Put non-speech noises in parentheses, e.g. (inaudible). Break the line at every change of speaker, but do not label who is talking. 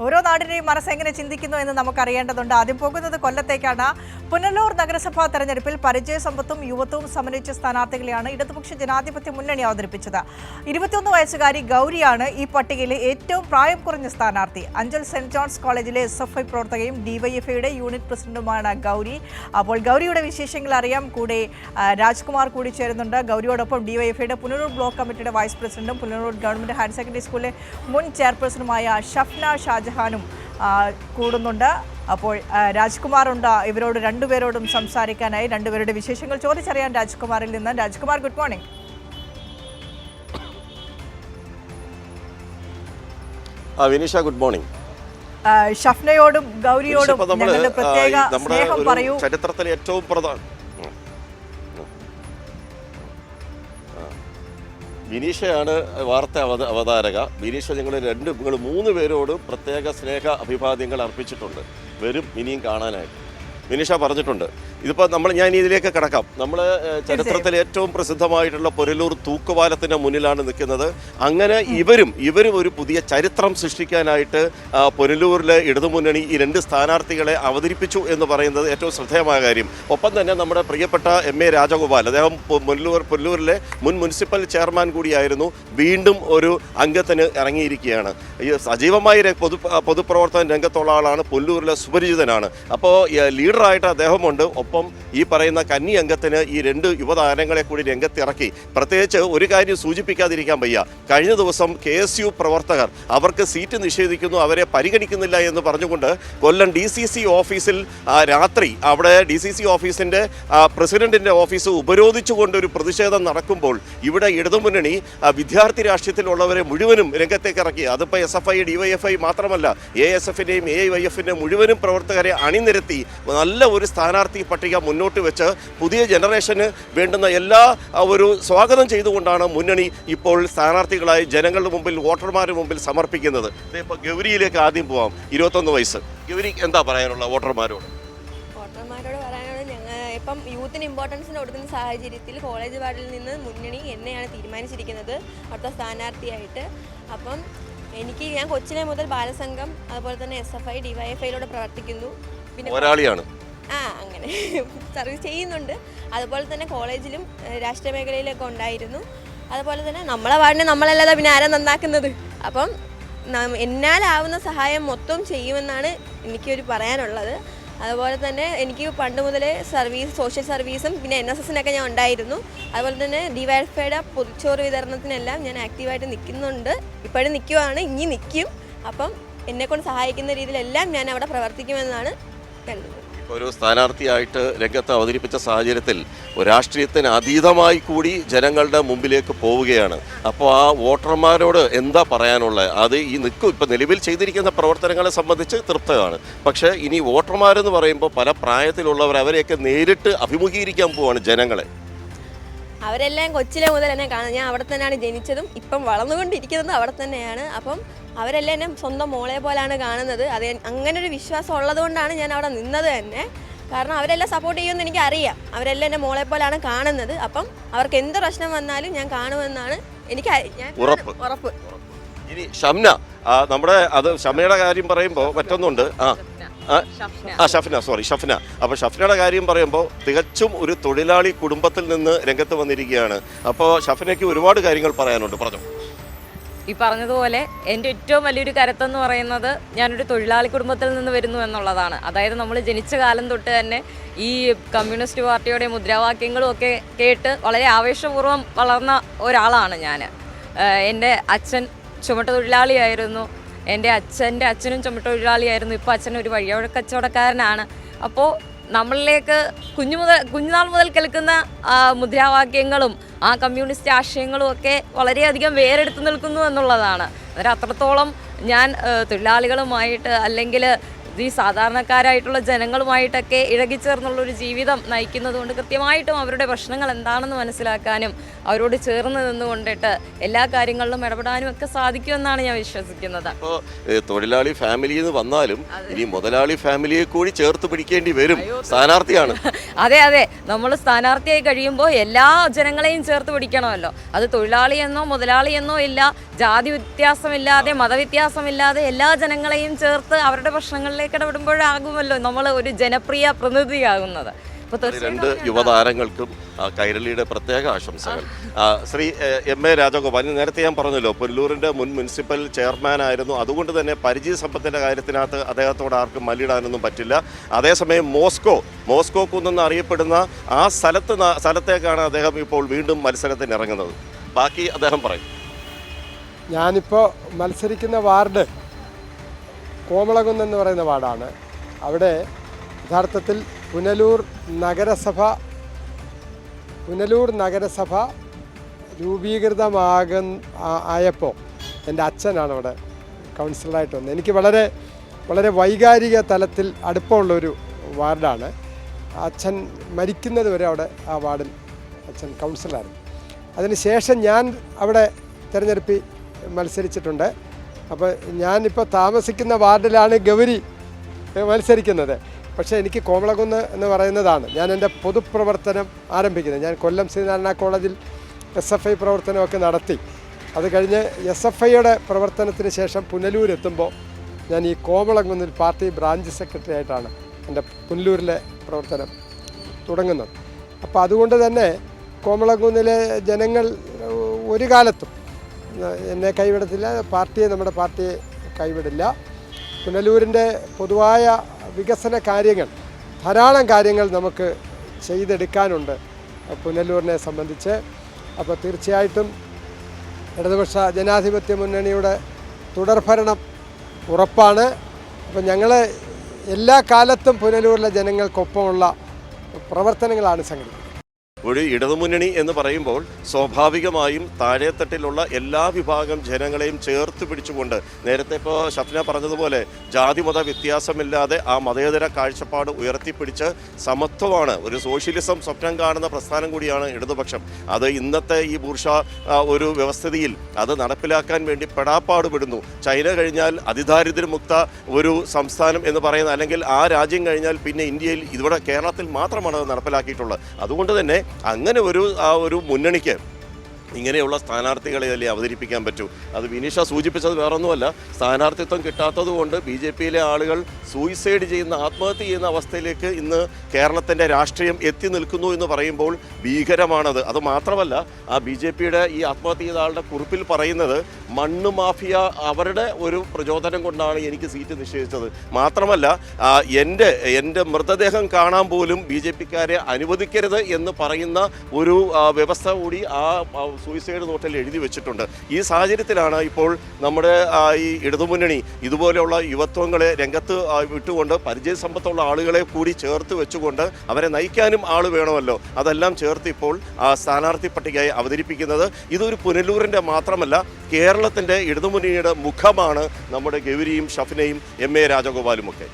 ഓരോ നാടിനെയും മനസ്സ് എങ്ങനെ ചിന്തിക്കുന്നു എന്ന് നമുക്കറിയേണ്ടതുണ്ട്. ആദ്യം പോകുന്നത് കൊല്ലത്തേക്കാണ്. പുനലൂർ നഗരസഭാ തെരഞ്ഞെടുപ്പിൽ പരിചയസമ്പത്തും യുവത്വവും സമന്വയിച്ച സ്ഥാനാർത്ഥികളെയാണ് ഇടതുപക്ഷ ജനാധിപത്യ മുന്നണി അവതരിപ്പിച്ചത്. ഇരുപത്തിയൊന്ന് വയസ്സുകാരി ഗൗരിയാണ് ഈ പട്ടികയിലെ ഏറ്റവും പ്രായം കുറഞ്ഞ സ്ഥാനാർത്ഥി. അഞ്ചൽ സെന്റ് ജോൺസ് കോളേജിലെ എസ് എഫ് ഐ പ്രവർത്തകയും ഡിവൈഎഫ്ഐയുടെ യൂണിറ്റ് പ്രസിഡന്റുമാണ് ഗൗരി. അപ്പോൾ ഗൗരിയുടെ വിശേഷങ്ങൾ അറിയാം. കൂടെ രാജ്കുമാർ കൂടി ചേരുന്നുണ്ട്. ഗൗരിയോടൊപ്പം ഡിവൈഎഫ്ഐയുടെ പുനലൂർ ബ്ലോക്ക് കമ്മിറ്റിയുടെ വൈസ് പ്രസിഡന്റും പുനലൂർ ഗവൺമെന്റ് ഹയർ സെക്കൻഡറി സ്കൂളിലെ മുൻ ചെയർപേഴ്സണുമായ ഷഫ്ന ഷാജഹാനും കൂടുന്നുണ്ട്. അപ്പോൾ രാജ്കുമാർ രാജ്കുമാറുണ്ട് ഇവരോട് രണ്ടുപേരോടും സംസാരിക്കാനായി രണ്ടുപേരുടെ വിശേഷങ്ങൾ ചോദിച്ചറിയാൻ രാജ്കുമാറിൽ നിന്ന്. Rajkumar good morning.
Vineesha good morning.
ഷഫ്നയോടും ഗൗരിയോടും പ്രത്യേക സ്നേഹം പറയൂ.
ചരിത്രത്തിലെ ഏറ്റവും പ്രധാന വിനീഷയാണ് വാർത്ത അവത അവതാരക. വിനീഷ ഞങ്ങൾ രണ്ട് നിങ്ങൾ മൂന്ന് പേരോടും പ്രത്യേക സ്നേഹ അഭിവാദ്യങ്ങൾ അർപ്പിച്ചിട്ടുണ്ട്. വരും ഇനിയും കാണാനായിട്ട്. വിനീഷ പറഞ്ഞിട്ടുണ്ട്. ഇതിപ്പോൾ നമ്മൾ ഞാൻ ഇതിലേക്ക് കിടക്കാം. നമ്മൾ ചരിത്രത്തിൽ ഏറ്റവും പ്രസിദ്ധമായിട്ടുള്ള പൊരലൂർ തൂക്കുപാലത്തിന്റെ മുന്നിലാണ് നിൽക്കുന്നത്. അങ്ങനെ ഇവരും ഇവരും ഒരു പുതിയ ചരിത്രം സൃഷ്ടിക്കാനായിട്ട് പൊരലൂരിലെ ഇടതുമുന്നണി ഈ രണ്ട് സ്ഥാനാർത്ഥികളെ അവതരിപ്പിച്ചു എന്ന് പറയുന്നത് ഏറ്റവും ശ്രദ്ധേയമായ കാര്യം. ഒപ്പം തന്നെ നമ്മുടെ പ്രിയപ്പെട്ട എം എ രാജഗോപാൽ അദ്ദേഹം പൊല്ലൂർ പൊല്ലൂരിലെ മുൻ മുനിസിപ്പൽ ചെയർമാൻ കൂടിയായിരുന്നു വീണ്ടും ഒരു അംഗത്തിന് ഇറങ്ങിയിരിക്കുകയാണ്. ഈ സജീവമായി പൊതു പൊതുപ്രവർത്തന രംഗത്തുള്ള ആളാണ് പൊല്ലൂരിലെ സുപരിചിതനാണ്. അപ്പോൾ ലീഡറായിട്ട് അദ്ദേഹമുണ്ട്. ഒപ്പം ഈ പറയുന്ന കന്നി അംഗത്തിന് ഈ രണ്ട് യുവതാരങ്ങളെ കൂടി രംഗത്തിറക്കി. പ്രത്യേകിച്ച് ഒരു കാര്യം സൂചിപ്പിക്കാതിരിക്കാൻ വയ്യ. കഴിഞ്ഞ ദിവസം കെ എസ് യു പ്രവർത്തകർ അവർക്ക് സീറ്റ് നിഷേധിക്കുന്നു അവരെ പരിഗണിക്കുന്നില്ല എന്ന് പറഞ്ഞുകൊണ്ട് കൊല്ലം ഡി സി സി ഓഫീസിൽ രാത്രി അവിടെ ഡി സി സി ഓഫീസിന്റെ പ്രസിഡന്റിന്റെ ഓഫീസ് ഉപരോധിച്ചുകൊണ്ട് ഒരു പ്രതിഷേധം നടക്കുമ്പോൾ ഇവിടെ ഇടതുമുന്നണി വിദ്യാർത്ഥി രാഷ്ട്രീയത്തിലുള്ളവരെ മുഴുവനും രംഗത്തേക്ക് ഇറക്കി. അതിപ്പോൾ S F I D Y F I മാത്രമല്ല എ എസ് എഫിന്റെയും എ ഐ വൈ എഫിന്റെ മുഴുവനും പ്രവർത്തകരെ അണിനിരത്തി. നല്ല ഒരു സ്ഥാനാർത്ഥി മുന്നോട്ട് വെച്ച് പുതിയ ജനറേഷന് വേണ്ടുന്ന എല്ലാ ഒരു സ്വാഗതം ചെയ്തുകൊണ്ടാണ് മുന്നണി ഇപ്പോൾ സ്ഥാനാർത്ഥികളായി ജനങ്ങളുടെ മുമ്പിൽ വോട്ടർമാരുടെ മുമ്പിൽ സമർപ്പിക്കുന്നത്. ഇപ്പോൾ ഗൗരിയിലേക്ക് ആദ്യം പോവാം. ഇരുപത്തൊന്ന് വയസ്സ്. ഗൗരി എന്താ പറയാനുള്ള വോട്ടർമാരോട്?
വോട്ടർമാരോട് പറയാനുള്ളത് ഞങ്ങൾ ഇപ്പം യൂത്തിന് ഇമ്പോർട്ടൻസിന് കൊടുക്കുന്ന സാഹചര്യത്തിൽ കോളേജ് വാർഡിൽ നിന്ന് മുന്നണി എന്നെയാണ് തീരുമാനിച്ചിരിക്കുന്നത്. അടുത്ത സ്ഥാനാർത്ഥിയായിട്ട്. അപ്പം എനിക്ക് ഞാൻ കൊച്ചിലെ മുതൽ ബാലസംഘം അതുപോലെ തന്നെ എസ് എഫ് ഐ ഡിവൈഎഫ്ഐയിലൂടെ പ്രവർത്തിക്കുന്നു. പിന്നെ
ഒരാളിയാണ്
ആ അങ്ങനെ. സർവീസ് ചെയ്യുന്നുണ്ട്. അതുപോലെ തന്നെ കോളേജിലും രാഷ്ട്രീയ മേഖലയിലൊക്കെ ഉണ്ടായിരുന്നു. അതുപോലെ തന്നെ നമ്മളെ വാർഡിനെ നമ്മളല്ലാതെ പിന്നെ ആരാ നന്നാക്കുന്നത്? അപ്പം എന്നാലാവുന്ന സഹായം മൊത്തം ചെയ്യുമെന്നാണ് എനിക്കൊരു പറയാനുള്ളത്. അതുപോലെ തന്നെ എനിക്ക് പണ്ട് മുതലേ സർവീസ് സോഷ്യൽ സർവീസും പിന്നെ എൻ എസ് എസിനൊക്കെ ഞാൻ ഉണ്ടായിരുന്നു. അതുപോലെ തന്നെ ഡിവൈഫൈഡ് പൊതിച്ചോറ് വിതരണത്തിനെല്ലാം ഞാൻ ആക്റ്റീവായിട്ട് നിൽക്കുന്നുണ്ട്. ഇപ്പോഴും നിൽക്കുവാണ് ഇനി നിൽക്കും. അപ്പം എന്നെക്കൊണ്ട് സഹായിക്കുന്ന രീതിയിലെല്ലാം ഞാൻ അവിടെ പ്രവർത്തിക്കുമെന്നാണ് കരുതുന്നത്.
ഒരു സ്ഥാനാർത്ഥിയായിട്ട് രംഗത്ത് അവതരിപ്പിച്ച സാഹചര്യത്തിൽ രാഷ്ട്രീയത്തിന് അതീതമായി കൂടി ജനങ്ങളുടെ മുമ്പിലേക്ക് പോവുകയാണ്. അപ്പോൾ ആ വോട്ടർമാരോട് എന്താ പറയാനുള്ളത് അത് ഈ നിൽക്കും ഇപ്പം നിലവിൽ ചെയ്തിരിക്കുന്ന പ്രവർത്തനങ്ങളെ സംബന്ധിച്ച് തൃപ്തമാണ് പക്ഷേ ഇനി വോട്ടർമാരെന്ന് പറയുമ്പോൾ പല പ്രായത്തിലുള്ളവർ അവരെയൊക്കെ നേരിട്ട് അഭിമുഖീകരിക്കാൻ പോവാണ് ജനങ്ങളെ.
അവരെല്ലാം കൊച്ചിലെ മുതൽ എന്നെ കാണുന്നത്. ഞാൻ അവിടെ തന്നെയാണ് ജനിച്ചതും ഇപ്പം വളർന്നുകൊണ്ടിരിക്കുന്നതും അവിടെ തന്നെയാണ്. അപ്പം അവരെല്ലാം എന്നെ സ്വന്തം മോളെ പോലാണ് കാണുന്നത്. അത് അങ്ങനെ ഒരു വിശ്വാസം ഉള്ളതുകൊണ്ടാണ് ഞാൻ അവിടെ നിന്നത് തന്നെ. കാരണം അവരെല്ലാം സപ്പോർട്ട് ചെയ്യുമെന്ന് എനിക്ക് അറിയാം അവരെല്ലാം എന്നെ മോളെ പോലാണ് കാണുന്നത്. അപ്പം അവർക്ക് എന്ത് പ്രശ്നം വന്നാലും ഞാൻ കാണുമെന്നാണ് എനിക്ക് ഞാൻ
ഉറപ്പ്.
ഉറപ്പ്.
ഇനി ഷംന. നമ്മുടെ അത് ഷംനയുടെ കാര്യം പറയുമ്പോൾ മറ്റൊന്നുണ്ട്. ആ. ആ, ആ ഷഫ്ന. സോറി ഷഫ്ന. അപ്പോൾ ഷഫ്നയുടെ കാര്യം പറയുമ്പോൾ തികച്ചും ഒരു തൊഴിലാളി കുടുംബത്തിൽ നിന്ന് രംഗത്ത് വന്നിരിക്കുകയാണ്. അപ്പോൾ ഷഫ്നയ്ക്ക് ഒരുപാട് കാര്യങ്ങൾ പറയാനുണ്ട്. പറഞ്ഞു.
ഈ പറഞ്ഞതുപോലെ എന്റെ ഏറ്റവും വലിയൊരു കരുത്തെന്ന് പറയുന്നത് ഞാനൊരു തൊഴിലാളി കുടുംബത്തിൽ നിന്ന് വരുന്നു എന്നുള്ളതാണ്. അതായത് നമ്മൾ ജനിച്ച കാലം തൊട്ട് തന്നെ ഈ കമ്മ്യൂണിസ്റ്റ് പാർട്ടിയുടെ മുദ്രാവാക്യങ്ങളും ഒക്കെ കേട്ട് വളരെ ആവേശപൂർവം വളർന്ന ഒരാളാണ് ഞാൻ. എന്റെ അച്ഛൻ ചുമട്ട തൊഴിലാളിയായിരുന്നു. എന്റെ അച്ഛന്റെ അച്ഛനും ചുമട്ട തൊഴിലാളിയായിരുന്നു. ഇപ്പോൾ അച്ഛൻ ഒരു വഴിയോര കച്ചവടക്കാരനാണ് അപ്പോൾ നമ്മളിലേക്ക് കുഞ്ഞു മുതൽ കുഞ്ഞുനാൾ മുതൽ കേൾക്കുന്ന മുദ്രാവാക്യങ്ങളും ആ കമ്മ്യൂണിസ്റ്റ് ആശയങ്ങളും ഒക്കെ വളരെയധികം വേറെടുത്ത് നിൽക്കുന്നു എന്നുള്ളതാണ്. അന്നേരം അത്രത്തോളം ഞാൻ തൊഴിലാളികളുമായിട്ട് അല്ലെങ്കിൽ ഈ സാധാരണക്കാരായിട്ടുള്ള ജനങ്ങളുമായിട്ടൊക്കെ ഇഴകിച്ചേർന്നുള്ള ഒരു ജീവിതം നയിക്കുന്നതുകൊണ്ട് കൃത്യമായിട്ടും അവരുടെ പ്രശ്നങ്ങൾ എന്താണെന്ന് മനസ്സിലാക്കാനും അവരോട് ചേർന്ന് നിന്നുകൊണ്ടിട്ട് എല്ലാ കാര്യങ്ങളിലും ഇടപെടാനും ഒക്കെ സാധിക്കുമെന്നാണ് ഞാൻ വിശ്വസിക്കുന്നത്.
അപ്പോൾ തൊഴിലാളി ഫാമിലി എന്ന് വന്നാലും ഇനി മുതലാളി ഫാമിലിയെ കൂടി ചേർത്ത് പിടിക്കേണ്ടി വരും. സ്ഥാനാർത്ഥിയാണ്. (laughs)
അതെ അതെ. നമ്മൾ സ്ഥാനാർത്ഥിയായി കഴിയുമ്പോൾ എല്ലാ ജനങ്ങളെയും ചേർത്ത് പിടിക്കണമല്ലോ. അത് തൊഴിലാളിയെന്നോ മുതലാളിയെന്നോ ഇല്ല ജാതി വ്യത്യാസമില്ലാതെ മതവ്യത്യാസമില്ലാതെ എല്ലാ ജനങ്ങളെയും ചേർത്ത് അവരുടെ പ്രശ്നങ്ങളിലേക്ക് ഇടപെടുമ്പോഴാകുമല്ലോ നമ്മൾ ഒരു ജനപ്രിയ പ്രതിനിധിയാകുന്നത്.
രണ്ട് യുവതാരങ്ങൾക്കും കൈരളിയുടെ പ്രത്യേക ആശംസകൾ. ശ്രീ എ, എം രാജഗോപാൽ നേരത്തെ ഞാൻ പറഞ്ഞല്ലോ പുല്ലൂരിന്റെ മുൻ മുനിസിപ്പൽ ചെയർമാൻ ആയിരുന്നു. അതുകൊണ്ട് തന്നെ പരിചയ സമ്പത്തിന്റെ കാര്യത്തിനകത്ത് അദ്ദേഹത്തോട് ആർക്കും മല്ലിടാനൊന്നും പറ്റില്ല. അതേസമയം മോസ്കോ മോസ്കോ കുന്നെന്ന് അറിയപ്പെടുന്ന ആ സ്ഥലത്ത് സ്ഥലത്തേക്കാണ് അദ്ദേഹം ഇപ്പോൾ വീണ്ടും മത്സരത്തിന് ഇറങ്ങുന്നത് ബാക്കി അദ്ദേഹം പറയും.
ഞാനിപ്പോൾ മത്സരിക്കുന്ന വാർഡ് കോമളകുന്ന് എന്ന് പറയുന്ന വാർഡാണ്. അവിടെ യഥാർത്ഥത്തിൽ പുനലൂർ നഗരസഭ പുനലൂർ നഗരസഭ രൂപീകൃതമാക ആയപ്പോൾ എന്റെ അച്ഛനാണ് അവിടെ കൗൺസിലറായിട്ട് വന്നത്. എനിക്ക് വളരെ വളരെ വൈകാരിക തലത്തിൽ അടുപ്പമുള്ളൊരു വാർഡാണ്. അച്ഛൻ മരിക്കുന്നത് വരെ അവിടെ ആ വാർഡിൽ അച്ഛൻ കൗൺസിലറായിരുന്നു. അതിനുശേഷം ഞാൻ അവിടെ തിരഞ്ഞെടുപ്പിൽ മത്സരിച്ചിട്ടുണ്ട്. അപ്പോൾ ഞാനിപ്പോൾ താമസിക്കുന്ന വാർഡിലാണ് ഗൗരി മത്സരിക്കുന്നത്. പക്ഷേ എനിക്ക് കോമളകുന്ന് എന്ന് പറയുന്നതാണ്. ഞാൻ എന്റെ പൊതുപ്രവർത്തനം ആരംഭിക്കുന്നത്. ഞാൻ കൊല്ലം ശ്രീനാരായണ കോളേജിൽ എസ് എഫ് ഐ പ്രവർത്തനമൊക്കെ നടത്തി. അത് കഴിഞ്ഞ് എസ് എഫ് ഐയുടെ പ്രവർത്തനത്തിന് ശേഷം പുനലൂരെത്തുമ്പോൾ ഞാൻ ഈ കോമളകുന്നിൽ പാർട്ടി ബ്രാഞ്ച് സെക്രട്ടറി ആയിട്ടാണ് എന്റെ പുനലൂരിലെ പ്രവർത്തനം തുടങ്ങുന്നത്. അപ്പോൾ അതുകൊണ്ട് തന്നെ കോമളകുന്നിലെ ജനങ്ങൾ ഒരു കാലത്തും എന്നെ കൈവിടത്തില്ല. പാർട്ടിയെ നമ്മുടെ പാർട്ടിയെ കൈവിടില്ല. പുനലൂരിന്റെ പൊതുവായ വികസന കാര്യങ്ങൾ ധാരാളം കാര്യങ്ങൾ നമുക്ക് ചെയ്തെടുക്കാനുണ്ട് പുനലൂരിനെ സംബന്ധിച്ച്. അപ്പോൾ തീർച്ചയായിട്ടും ഇടതുപക്ഷ ജനാധിപത്യ മുന്നണിയുടെ തുടർഭരണം ഉറപ്പാണ്. അപ്പോൾ ഞങ്ങൾ എല്ലാ കാലത്തും പുനലൂരിലെ ജനങ്ങൾക്കൊപ്പമുള്ള പ്രവർത്തനങ്ങളാണ് സംഘടിപ്പിക്കുന്നത്.
ഒരു ഇടതുമുന്നണി എന്ന് പറയുമ്പോൾ സ്വാഭാവികമായും താഴെത്തട്ടിലുള്ള എല്ലാ വിഭാഗം ജനങ്ങളെയും ചേർത്ത് പിടിച്ചുകൊണ്ട് നേരത്തെ ഇപ്പോൾ ഷഫ്ന പറഞ്ഞതുപോലെ ജാതിമത വ്യത്യാസമില്ലാതെ ആ മതേതര കാഴ്ചപ്പാട് ഉയർത്തിപ്പിടിച്ച് സമത്വമാണ്. ഒരു സോഷ്യലിസം സ്വപ്നം കാണുന്ന പ്രസ്ഥാനം കൂടിയാണ് ഇടതുപക്ഷം. അത് ഇന്നത്തെ ഈ ബൂർഷ ഒരു വ്യവസ്ഥിതിയിൽ അത് നടപ്പിലാക്കാൻ വേണ്ടി പെടാപ്പാടുപെടുന്നു. ചൈന കഴിഞ്ഞാൽ അതിദാരിദ്ര്യമുക്ത ഒരു സംസ്ഥാനം എന്ന് പറയുന്ന അല്ലെങ്കിൽ ആ രാജ്യം കഴിഞ്ഞാൽ പിന്നെ ഇന്ത്യയിൽ ഇവിടെ കേരളത്തിൽ മാത്രമാണ് അത് നടപ്പിലാക്കിയിട്ടുള്ളത്. അതുകൊണ്ട് തന്നെ അങ്ങനെ ഒരു ആ ഒരു മുന്നണിക്ക് ഇങ്ങനെയുള്ള സ്ഥാനാർത്ഥികളെ അല്ലേ അവതരിപ്പിക്കാൻ പറ്റൂ? അത് വിനീഷ സൂചിപ്പിച്ചത് വേറൊന്നുമല്ല. സ്ഥാനാർത്ഥിത്വം കിട്ടാത്തത് കൊണ്ട് ബി ജെ പിയിലെ ആളുകൾ സൂയിസൈഡ് ചെയ്യുന്ന ആത്മഹത്യ ചെയ്യുന്ന അവസ്ഥയിലേക്ക് ഇന്ന് കേരളത്തിന്റെ രാഷ്ട്രീയം എത്തി നിൽക്കുന്നു എന്ന് പറയുമ്പോൾ ഭീകരമാണത്. അത് മാത്രമല്ല ആ ബി ജെ പിയുടെ ഈ ആത്മഹത്യ ചെയ്ത ആളുടെ കുറിപ്പിൽ പറയുന്നത് മണ്ണ് മാഫിയ അവരുടെ ഒരു പ്രചോദനം കൊണ്ടാണ് എനിക്ക് സീറ്റ് നിശ്ചയിച്ചത് മാത്രമല്ല എന്റെ എന്റെ മൃതദേഹം കാണാൻ പോലും ബി ജെ പിക്കാരെ അനുവദിക്കരുത് എന്ന് പറയുന്ന ഒരു വ്യവസ്ഥ കൂടി ആ, സൂയിസൈഡ് നോട്ടിൽ എഴുതി വെച്ചിട്ടുണ്ട്. ഈ സാഹചര്യത്തിലാണ് ഇപ്പോൾ നമ്മുടെ ഈ ഇടതുമുന്നണി ഇതുപോലെയുള്ള യുവത്വങ്ങളെ രംഗത്ത് വിട്ടുകൊണ്ട് പരിചയസമ്പത്തുള്ള ആളുകളെ കൂടി ചേർത്ത് വെച്ചുകൊണ്ട് അവരെ നയിക്കാനും ആൾ വേണമല്ലോ. അതെല്ലാം ചേർത്ത് ഇപ്പോൾ സ്ഥാനാർത്ഥി പട്ടികയായി അവതരിപ്പിക്കുന്നത്. ഇതൊരു പുനലൂരിന്റെ മാത്രമല്ല കേരളത്തിന്റെ ഇടതുമുന്നണിയുടെ മുഖമാണ് നമ്മുടെ ഗൗരിയും ഷഫിനയും എം എ രാജഗോപാലും ഒക്കെ